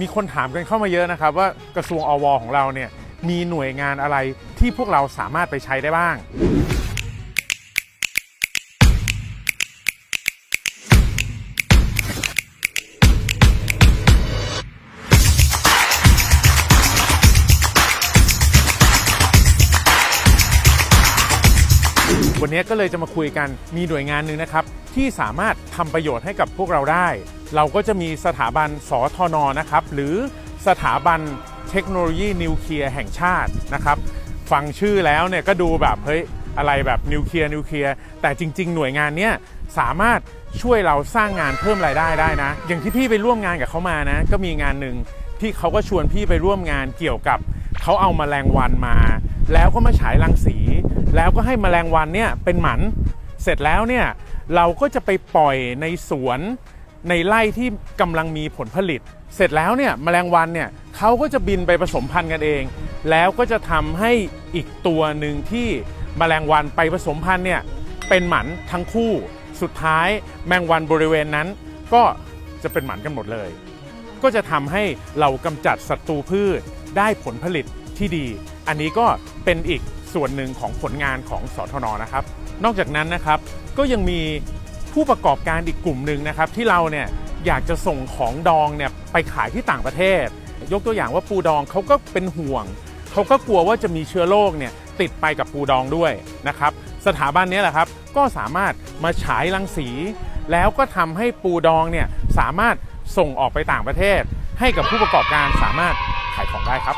มีคนถามกันเข้ามาเยอะนะครับ ว่ากระทรวงอวของเราเนี่ยมีหน่วยงานอะไรที่พวกเราสามารถไปใช้ได้บ้าง วันนี้ก็เลยจะมาคุยกันมีหน่วยงานหนึ่งนะครับ ที่สามารถทำประโยชน์ให้กับพวกเราได้ เราก็จะมีสถาบันสทนนะครับ หรือสถาบันเทคโนโลยีนิวเคลียร์แห่งชาตินะครับ ฟังชื่อแล้วเนี่ยก็ดูแบบเฮ้ยอะไรแบบนิวเคลียร์นิวเคลียร์แต่จริง ๆ หน่วยงานเนี้ยสามารถช่วยเราสร้างงานเพิ่มรายได้ได้นะ อย่างที่พี่ไปร่วมงานกับเขามานะ ก็มีงานหนึ่งที่เขาก็ชวนพี่ไปร่วมงานเกี่ยวกับเขาเอามาแมลงวันมา แล้วก็มาฉายรังสี แล้วก็ให้มแมลงวันเนี่ยเป็นหมัน เสร็จแล้วเนี่ยเราก็จะไปปล่อยในสวน ในไร่ที่กำลังมีผลผลิต เสร็จแล้วเนี่ยแมลงวันเนี่ยเขาก็จะบินไปผสมพันธุ์กันเอง แล้วก็จะทำให้อีกตัวหนึ่งที่แมลงวันไปผสมพันธุ์เนี่ยเป็นหมันทั้งคู่ สุดท้ายแมงวันบริเวณนั้น ก็จะเป็นหมันกันหมดเลย ก็จะทำให้เรากำจัดศัตรูพืชได้ผลผลิตที่ดี อันนี้ก็เป็นอีกส่วนหนึ่งของผลงานของสทนนะครับ นอกจากนั้นนะครับก็ยังมี ผู้ประกอบการอีกกลุ่มหนึ่งนะครับที่เราเนี่ยอยากจะส่งของดองเนี่ยไปขายที่ต่างประเทศ ยกตัวอย่างว่าปูดองเขาก็เป็นห่วงเขาก็กลัวว่าจะมีเชื้อโรคเนี่ยติดไปกับปูดองด้วยนะครับสถาบันนี้แหละครับก็สามารถมาฉายรังสี แล้วก็ทำให้ปูดองเนี่ยสามารถส่งออกไปต่างประเทศ ให้กับผู้ประกอบการสามารถขายของได้ครับ